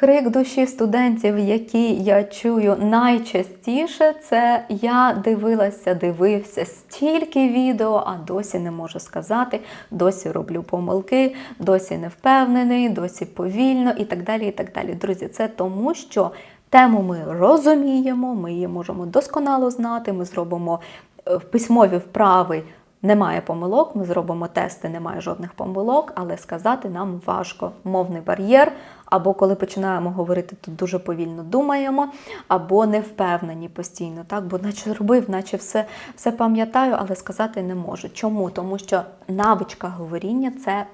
Крик душі студентів, який я чую найчастіше, це я дивилася, дивився стільки відео, а досі не можу сказати, досі роблю помилки, досі не впевнений, досі повільно і так далі. і так далі. Друзі, це тому, що тему ми розуміємо, ми її можемо досконало знати, ми зробимо е, письмові вправи. Немає помилок, ми зробимо тести, немає жодних помилок, але сказати нам важко. Мовний бар'єр, або коли починаємо говорити, тут дуже повільно думаємо, або не впевнені постійно, так? бо наче робив, наче все, все пам'ятаю, але сказати не можу. Чому? Тому що навичка говоріння це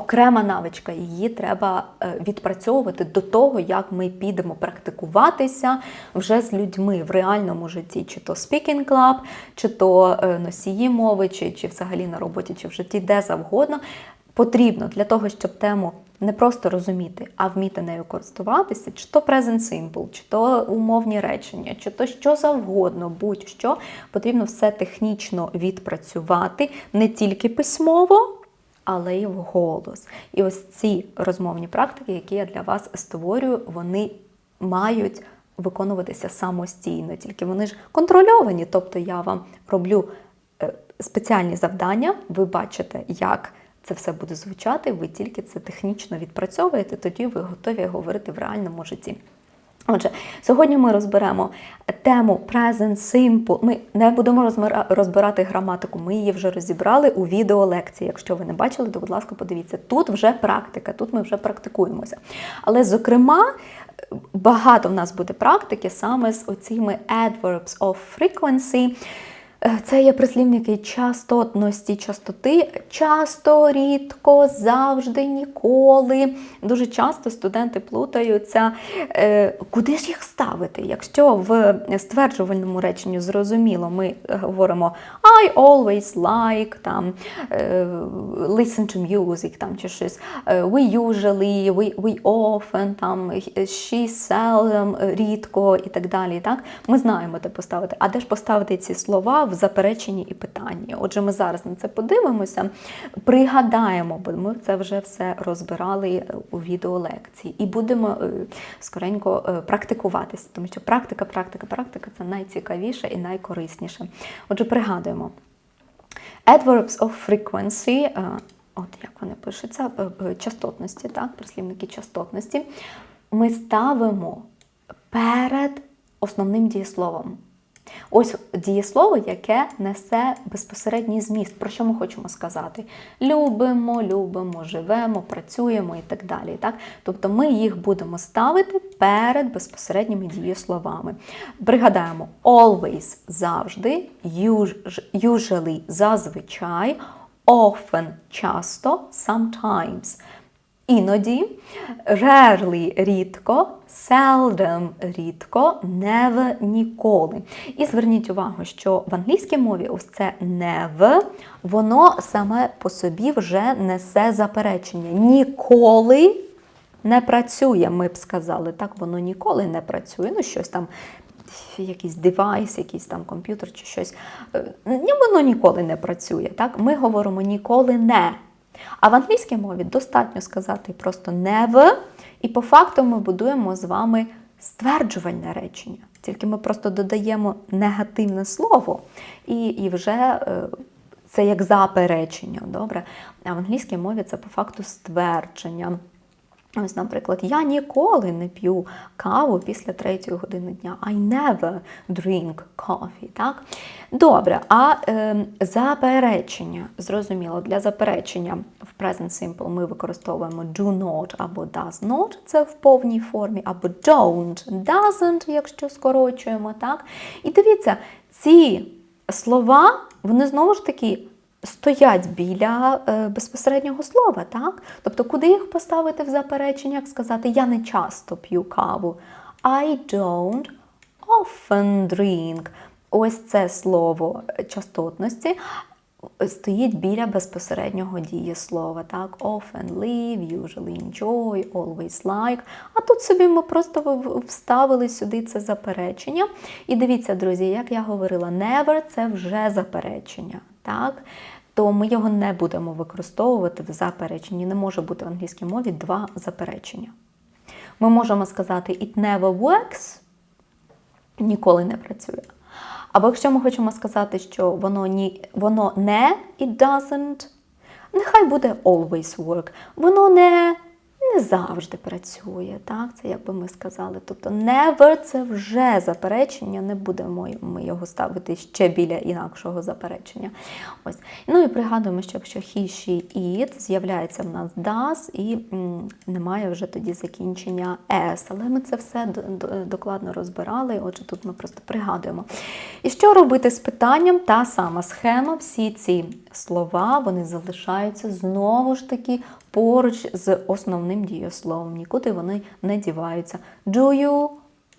окрема навичка, її треба е, відпрацьовувати до того, як ми підемо практикуватися вже з людьми в реальному житті, чи то speaking club, чи то е, носії мови, чи, чи взагалі на роботі, чи в житті, де завгодно. Потрібно для того, щоб тему не просто розуміти, а вміти нею користуватися, чи то present simple, чи то умовні речення, чи то що завгодно, будь-що, потрібно все технічно відпрацювати не тільки письмово але й вголос. І ось ці розмовні практики, які я для вас створюю, вони мають виконуватися самостійно, тільки вони ж контрольовані. Тобто я вам роблю е, спеціальні завдання, ви бачите, як це все буде звучати, ви тільки це технічно відпрацьовуєте, тоді ви готові говорити в реальному житті. Отже, сьогодні ми розберемо тему Present Simple. Ми не будемо розбирати граматику, ми її вже розібрали у відеолекції. Якщо ви не бачили, то, будь ласка, подивіться. Тут вже практика, тут ми вже практикуємося. Але, зокрема, багато в нас буде практики саме з оціми adverbs of frequency. Е, це є прислівники частотності, частоти, часто, рідко, завжди, ніколи. Дуже часто студенти плутаються, е, куди ж їх ставити? Якщо в стверджувальному реченні зрозуміло, ми говоримо I always like, там, е, listen to music, там, чи щось, we usually, we, we often, там, she seldom, рідко і так далі. Так? Ми знаємо, де поставити. А де ж поставити ці слова? В запереченні і питанні. Отже, ми зараз на це подивимося, пригадаємо, бо ми це вже все розбирали у відеолекції, і будемо е, скоренько е, практикуватися, тому що практика, практика, практика це найцікавіше і найкорисніше. Отже, пригадуємо. Adverbs of frequency, е, от як вони пишуться, частотності, так, прислівники частотності, ми ставимо перед основним дієсловом. Ось дієслово, яке несе безпосередній зміст. Про що ми хочемо сказати? Любимо, любимо, живемо, працюємо і так далі. Так? Тобто ми їх будемо ставити перед безпосередніми дієсловами. Пригадаємо, always завжди, usually зазвичай, often часто, sometimes іноді, rarely – рідко, seldom – рідко, never – ніколи. І зверніть увагу, що в англійській мові ось це never, воно саме по собі вже несе заперечення. Ніколи не працює, ми б сказали. Так, воно ніколи не працює. Ну, щось там. Якийсь девайс, якийсь там комп'ютер чи щось. Е, воно ніколи не працює. Так? Ми говоримо ніколи не. А в англійській мові достатньо сказати просто never, і по факту ми будуємо з вами стверджувальне речення. Тільки ми просто додаємо негативне слово, і і вже е, це як заперечення. добре? А в англійській мові це по факту ствердження. Ось, наприклад, я ніколи не п'ю каву після третьої години дня. I never drink coffee. Так? Добре, а е, заперечення, зрозуміло, для заперечення в Present Simple ми використовуємо do not або does not, це в повній формі, або don't, doesn't, якщо скорочуємо. так? І дивіться, ці слова, вони знову ж таки стоять біля е, безпосереднього слова, так? Тобто, куди їх поставити в заперечення, як сказати, я не часто п'ю каву. I don't often drink. Ось це слово частотності стоїть біля безпосереднього дієслова. Так? Often live, usually enjoy, always like. А тут собі ми просто вставили сюди це заперечення. І дивіться, друзі, як я говорила, never це вже заперечення. Так? То ми його не будемо використовувати в запереченні. Не може бути в англійській мові два заперечення. Ми можемо сказати it never works, ніколи не працює. Або якщо ми хочемо сказати, що воно ні, воно не it doesn't, нехай буде always work. Воно не, не завжди працює. Так? Це як би ми сказали. Тобто never це вже заперечення, не будемо ми його ставити ще біля інакшого заперечення. Ось. Ну і пригадуємо, що якщо he, she, it, з'являється в нас does і м, немає вже тоді закінчення s. Але ми це все докладно розбирали. Отже, тут ми просто пригадуємо. І що робити з питанням? Та сама схема. Всі ці слова вони залишаються знову ж таки поруч з основним дієсловом. Нікуди вони не діваються. Do you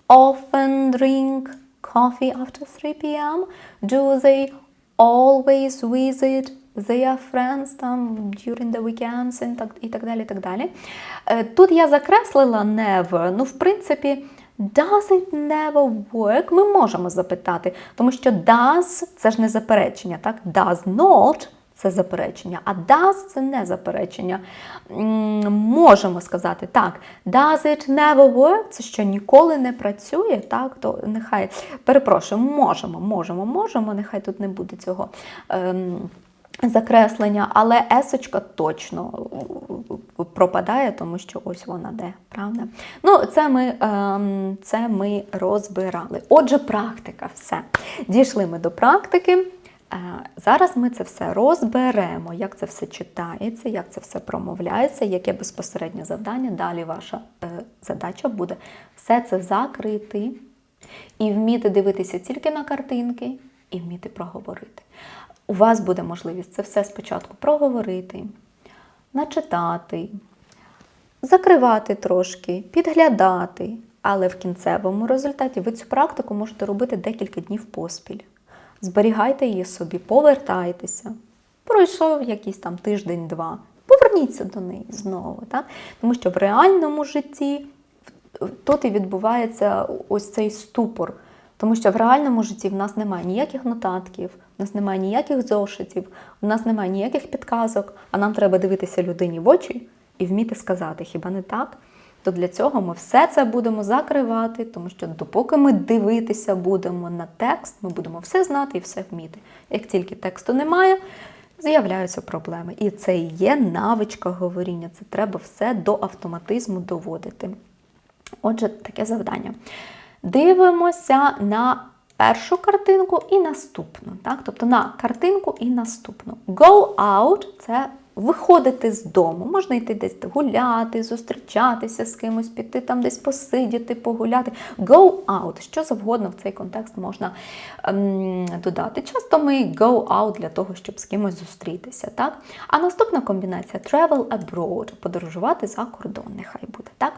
often drink coffee after 3 p.m.? Do they always visit their friends там during the weekends і так, і так далі. І так далі. Е, Тут я закреслила never. Ну, в принципі, does it never work? Ми можемо запитати, тому що does це ж не заперечення, так? Does not це заперечення, а does це не заперечення. Можемо сказати так, does it never work, це що ніколи не працює, так, то нехай, перепрошую, можемо, можемо, можемо, нехай тут не буде цього. Ем, Закреслення, але есочка точно пропадає, тому що ось вона де, правда? Ну, це ми, ем, це ми розбирали. Отже, практика, все. Дійшли ми до практики. Е, Зараз ми це все розберемо, як це все читається, як це все промовляється, яке безпосереднє завдання. Далі ваша е, задача буде все це закрити і вміти дивитися тільки на картинки, і вміти проговорити. У вас буде можливість це все спочатку проговорити, начитати, закривати трошки, підглядати. Але в кінцевому результаті ви цю практику можете робити декілька днів поспіль. Зберігайте її собі, повертайтеся. Пройшов якийсь там тиждень-два. Поверніться до неї знову. Так? Тому що в реальному житті тут і відбувається ось цей ступор. Тому що в реальному житті в нас немає ніяких нотатків, в нас немає ніяких зошитів, в нас немає ніяких підказок, а нам треба дивитися людині в очі і вміти сказати, хіба не так? То для цього ми все це будемо закривати, тому що допоки ми дивитися будемо на текст, ми будемо все знати і все вміти. Як тільки тексту немає, з'являються проблеми. І це і є навичка говоріння. Це треба все до автоматизму доводити. Отже, таке завдання. Дивимося на першу картинку і наступну. Так? Тобто на картинку і наступну. Go out це виходити з дому. Можна йти десь гуляти, зустрічатися з кимось, піти там десь посидіти, погуляти. Go out, що завгодно в цей контекст можна ем, додати. Часто ми go out для того, щоб з кимось зустрітися. Так? А наступна комбінація travel abroad, подорожувати за кордон, нехай буде. так?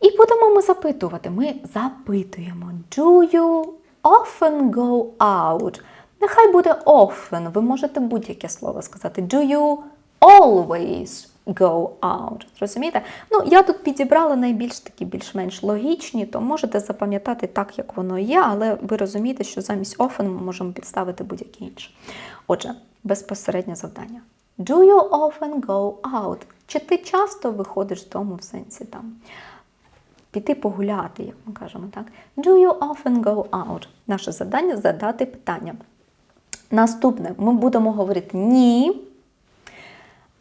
І будемо ми запитувати. Ми запитуємо: Do you often go out? Нехай буде often. Ви можете будь-яке слово сказати. Do you always go out? Розумієте? Ну, я тут підібрала найбільш такі більш-менш логічні, то можете запам'ятати так, як воно є, але ви розумієте, що замість often ми можемо підставити будь-яке інше. Отже, безпосереднє завдання. Do you often go out? Чи ти часто виходиш з дому в сенсі там? Піти погуляти, як ми кажемо, так? Do you often go out? Наше завдання задати питання. Наступне, ми будемо говорити ні.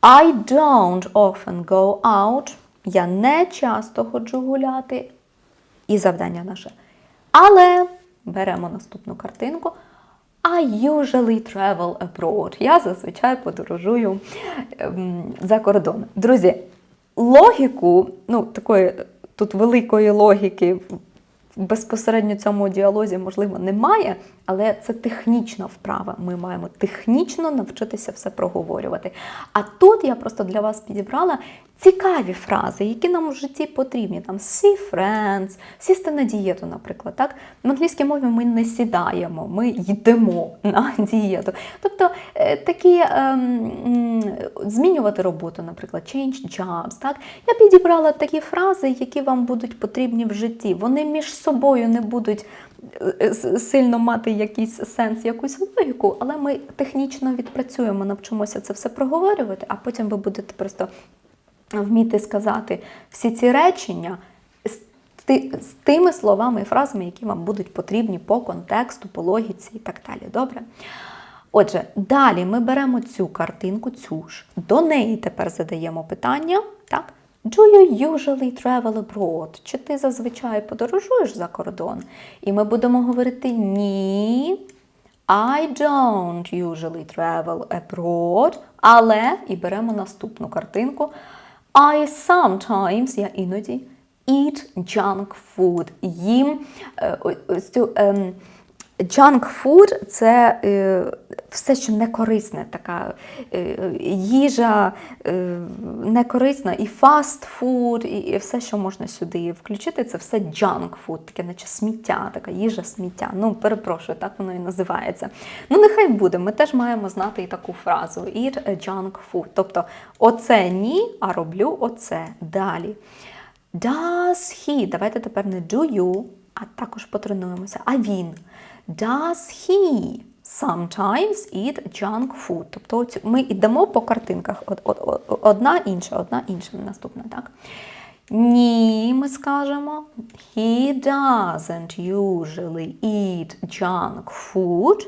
I don't often go out. Я не часто ходжу гуляти. І завдання наше. Але беремо наступну картинку. I usually travel abroad. Я зазвичай подорожую ем, за кордон. Друзі, логіку, ну, такої тут великої логіки безпосередньо цьому діалозі, можливо, немає, але це технічна вправа. Ми маємо технічно навчитися все проговорювати. А тут я просто для вас підібрала цікаві фрази, які нам в житті потрібні. Там see friends, сісти на дієту, наприклад. Так? В англійській мові ми не сідаємо, ми йдемо на дієту. Тобто е, такі ем, змінювати роботу, наприклад, change jobs. Так? Я підібрала такі фрази, які вам будуть потрібні в житті. Вони між собою не будуть сильно мати якийсь сенс, якусь логіку, але ми технічно відпрацюємо, навчимося це все проговорювати, а потім ви будете просто вміти сказати всі ці речення з тими словами і фразами, які вам будуть потрібні по контексту, по логіці і так далі. Добре? Отже, далі ми беремо цю картинку, цю ж. До неї тепер задаємо питання. Так? Do you usually travel abroad? Чи ти зазвичай подорожуєш за кордон? І ми будемо говорити ні. I don't usually travel abroad. Але і беремо наступну картинку. I sometimes, я іноді eat junk food. Їм food – це е, все, що не корисне, така е, їжа е, некорисна, і fast food, і, і все, що можна сюди включити, це все food, таке наче сміття, така їжа сміття. Ну, перепрошую, так воно і називається. Ну, нехай буде. Ми теж маємо знати і таку фразу eat junk food. Тобто, оце ні, а роблю оце. Далі. Does he, давайте тепер не do you, а також потренуємося. А він. Does he sometimes eat junk food? Тобто ми йдемо по картинках. Од- од- од- Одна інша, одна інша, наступна, так? Ні, ми скажемо. He doesn't usually eat junk food.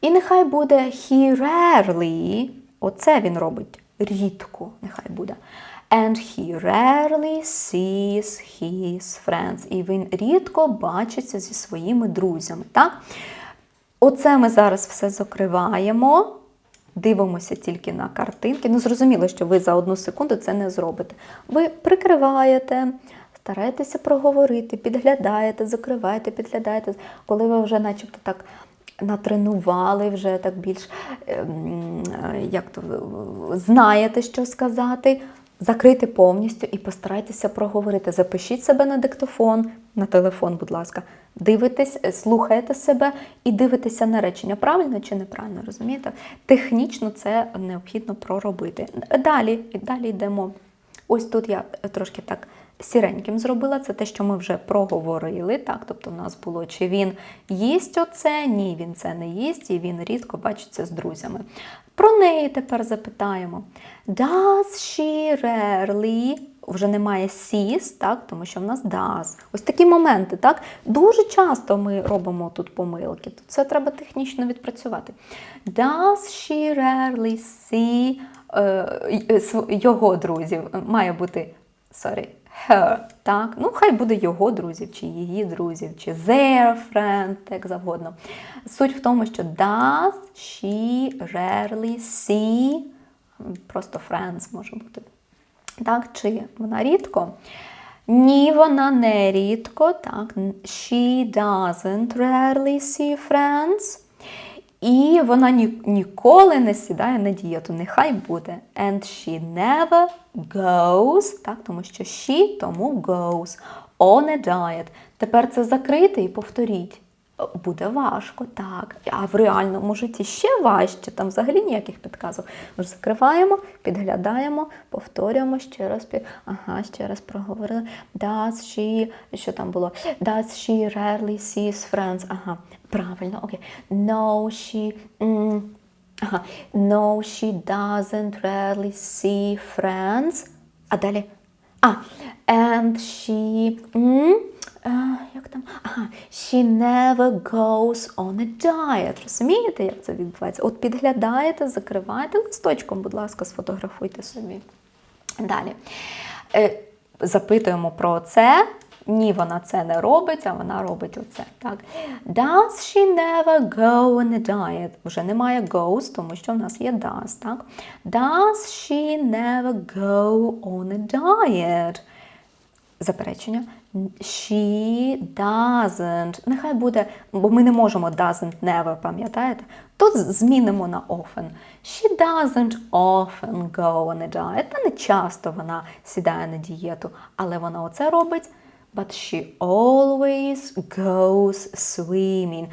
І нехай буде he rarely, оце він робить рідко, нехай буде. And he rarely sees his friends. І він рідко бачиться зі своїми друзями. Так? Оце ми зараз все закриваємо. Дивимося тільки на картинки. Ну, зрозуміло, що ви за одну секунду це не зробите. Ви прикриваєте, стараєтеся проговорити, підглядаєте, закриваєте, підглядаєте. Коли ви вже начебто так натренували, вже так більш ем, як то, знаєте, що сказати. Закрити повністю і постарайтеся проговорити. Запишіть себе на диктофон, на телефон, будь ласка. Дивитесь, слухайте себе і дивитеся на речення, правильно чи неправильно, розумієте? Технічно це необхідно проробити. Далі, далі йдемо. Ось тут я трошки так сіреньким зробила. Це те, що ми вже проговорили. Так, тобто в нас було, чи він їсть оце, ні, він це не їсть, і він рідко бачиться з друзями. Про неї тепер запитаємо. Does she rarely вже немає sees, так, тому що в нас does. Ось такі моменти, так? Дуже часто ми робимо тут помилки. Тут це треба технічно відпрацювати. Does she rarely see е, його друзів? Має бути sorry, her, так? Ну, хай буде його друзів, чи її друзів, чи their friends, як завгодно. Суть в тому, що does she rarely see, просто friends може бути. Так, чи вона рідко? Ні, вона не рідко. Так, she doesn't rarely see friends. І вона ні, ніколи не сідає на дієту. Нехай буде. And she never goes, так, тому що she, тому goes on a diet. Тепер це закрити і повторіть. Буде важко, так. А в реальному житті ще важче, там взагалі ніяких підказок. Ми закриваємо, підглядаємо, повторюємо ще раз. Ага, ще раз проговорили. Does she, що там було? Does she rarely sees friends? Ага, правильно, окей. No, she... м, Ага. No, she doesn't rarely see friends. А далі. А, and she. м, а, як там? Ага, she never goes on a diet. Розумієте, як це відбувається? От підглядаєте, закриваєте листочком, будь ласка, сфотографуйте собі. Далі. Е, запитуємо про це. Ні, вона це не робить, а вона робить оце. Так. Does she never go on a diet? Вже немає goes, тому що в нас є does. Так? Does she never go on a diet? Заперечення. She doesn't. Нехай буде, бо ми не можемо doesn't never, пам'ятаєте? Тут змінимо на often. She doesn't often go on a diet. Та не часто вона сідає на дієту, але вона оце робить. But she always goes swimming.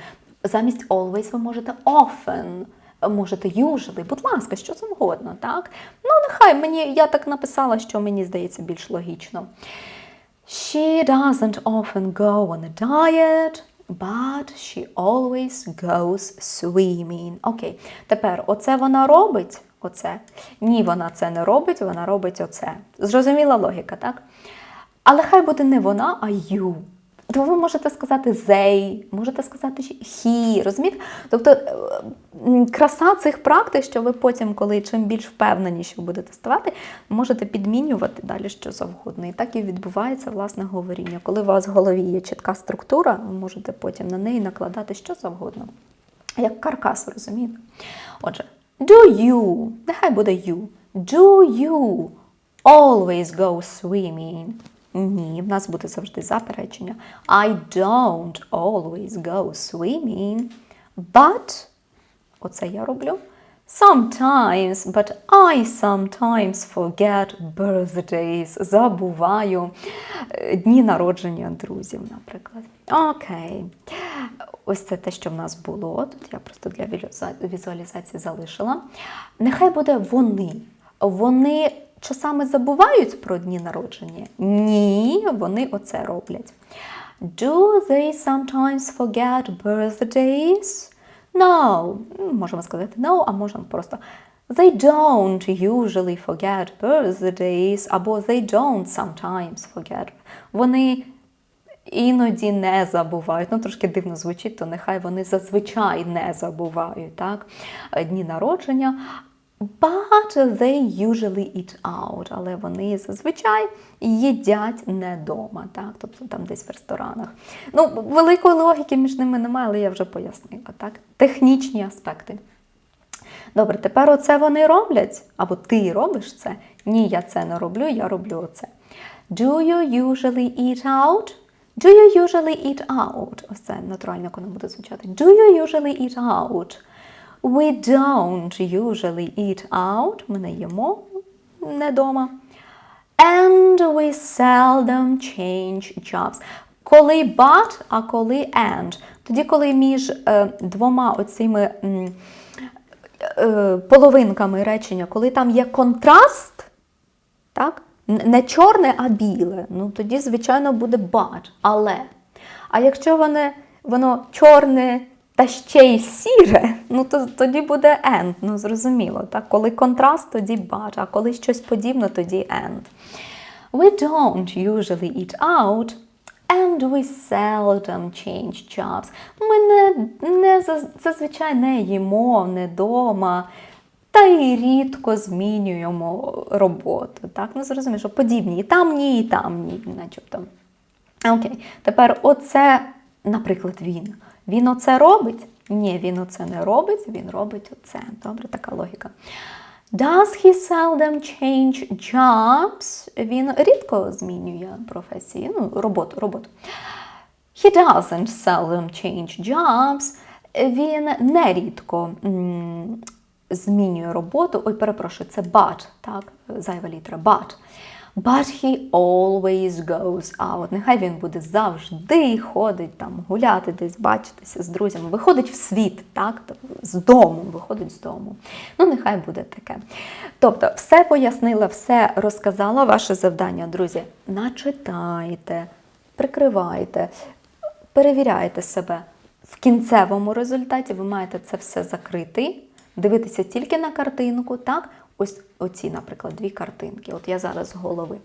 Замість always ви можете often. Можете usually, будь ласка, що завгодно, так? Ну, нехай мені, я так написала, що мені здається більш логічно. She doesn't often go on a diet, but she always goes swimming. Окей. Тепер оце вона робить. Оце. Ні, вона це не робить, вона робить оце. Зрозуміла логіка, так? Але хай буде не вона, а you. То ви можете сказати they, можете сказати he, розумієте? Тобто е, краса цих практик, що ви потім, коли чим більш впевненіші будете ставати, можете підмінювати далі що завгодно. І так і відбувається власне говоріння. Коли у вас в голові є чітка структура, ви можете потім на неї накладати що завгодно. Як каркас, розумієте? Отже, do you, нехай буде you. Do you always go swimming? Ні, в нас буде завжди заперечення. I don't always go swimming. But, оце я роблю. Sometimes, but I sometimes forget birthdays. Забуваю е, дні народження друзів, наприклад. Окей. Ось це те, що в нас було. Тут я просто для візуалізації залишила. Нехай буде вони. Вони часами забувають про дні народження? Ні, вони оце роблять. Do they sometimes forget birthdays? No. Можемо сказати no, а можемо просто They don't usually forget birthdays, або they don't sometimes forget. Вони іноді не забувають. Ну, трошки дивно звучить, то нехай вони зазвичай не забувають так? дні народження. But they usually eat out, але вони зазвичай їдять не вдома, так? тобто там десь в ресторанах. Ну, великої логіки між ними немає, але я вже пояснила. Так? Технічні аспекти. Добре, тепер оце вони роблять, або ти робиш це. Ні, я це не роблю, я роблю оце. Do you usually eat out? Do you usually eat out? Ось це натурально, воно буде звучати. Do you usually eat out? We don't usually eat out. Ми не їмо не дома. And we seldom change jobs. Коли but, а коли and. Тоді, коли між е, двома оціми е, половинками речення, коли там є контраст, так? не чорне, а біле, ну тоді, звичайно, буде but. Але. А якщо воно, воно чорне та ще й сіре, ну то тоді буде and, ну зрозуміло. Так? Коли контраст, тоді but, а коли щось подібне, тоді and. We don't usually eat out. And we seldom change jobs. Ми не, не зазвичай не їмо не дома, та й рідко змінюємо роботу. Так, ну зрозуміло, що подібні і там ні, і там ні, начебто. Окей, тепер оце, наприклад, він. Він оце робить? Ні, він оце не робить, він робить оце. Добре, така логіка. Does he seldom change jobs? Він рідко змінює професії, ну, роботу, роботу. He doesn't seldom change jobs. Він нерідко змінює роботу. Ой, перепрошую, це but, так, зайва літера, but. But he always goes out. Нехай він буде завжди ходить там, гуляти десь, бачитися з друзями. Виходить в світ, так? З дому, виходить з дому. Ну, нехай буде таке. Тобто, все пояснила, все розказала. Ваше завдання, друзі, начитайте, прикривайте, перевіряйте себе. В кінцевому результаті ви маєте це все закрити, дивитися тільки на картинку, так? Ось оці, наприклад, дві картинки. От я зараз з голови.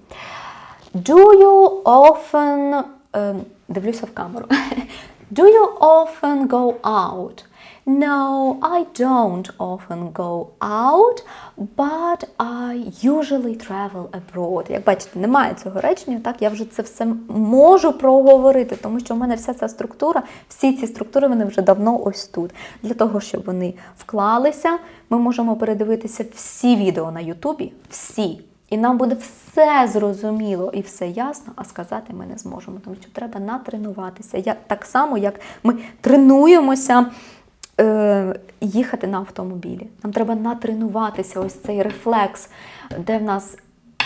Do you often. ем, дивлюся в камеру. Do you often go out? No, I don't often go out, but I usually travel abroad. Як бачите, немає цього речення, так я вже це все можу проговорити, тому що в мене вся ця структура, всі ці структури вони вже давно ось тут. Для того, щоб вони вклалися, ми можемо передивитися всі відео на Ютубі, всі. І нам буде все зрозуміло і все ясно, а сказати ми не зможемо, тому що треба натренуватися. Я, так само, як ми тренуємося їхати на автомобілі. Нам треба натренуватися ось цей рефлекс, де в нас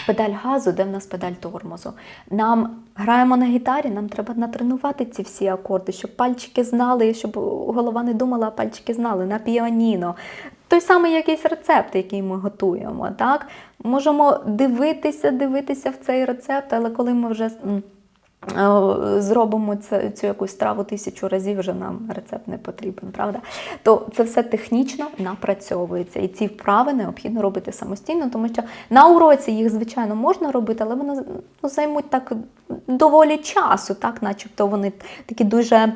педаль газу, де в нас педаль тормозу. Нам граємо на гітарі, нам треба натренувати ці всі акорди, щоб пальчики знали, щоб голова не думала, а пальчики знали на піаніно. Той самий якийсь рецепт, який ми готуємо. Так? Можемо дивитися, дивитися в цей рецепт, але коли ми вже е, зробимо це, цю якусь страву тисячу разів, вже нам рецепт не потрібен, правда? То це все технічно напрацьовується. І ці вправи необхідно робити самостійно, тому що на уроці їх, звичайно, можна робити, але вони ну, займуть так доволі часу, так, начебто вони такі дуже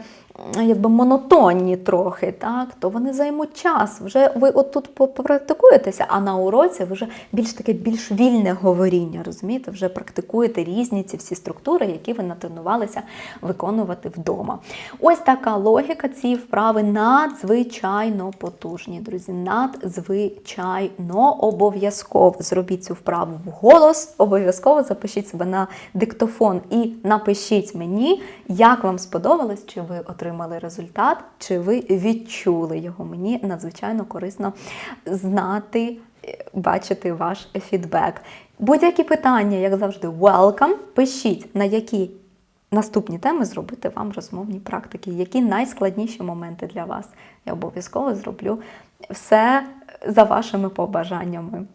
якби монотонні трохи, так, то вони займуть час. Вже ви отут попрактикуєтеся, а на уроці ви вже більш таке більш вільне говоріння, розумієте, вже практикуєте різні ці всі структури, які ви натренувалися виконувати вдома. Ось така логіка цієї вправи надзвичайно потужні, друзі. Надзвичайно обов'язково зробіть цю вправу вголос, обов'язково запишіть себе на диктофон і напишіть мені, як вам сподобалось, чи ви отримали результат, чи ви відчули його. Мені надзвичайно корисно знати, е, бачити ваш фідбек. Будь-які питання, як завжди, welcome. Пишіть, на які наступні теми зробити вам розмовні практики, які найскладніші моменти для вас. Я обов'язково зроблю все за вашими побажаннями.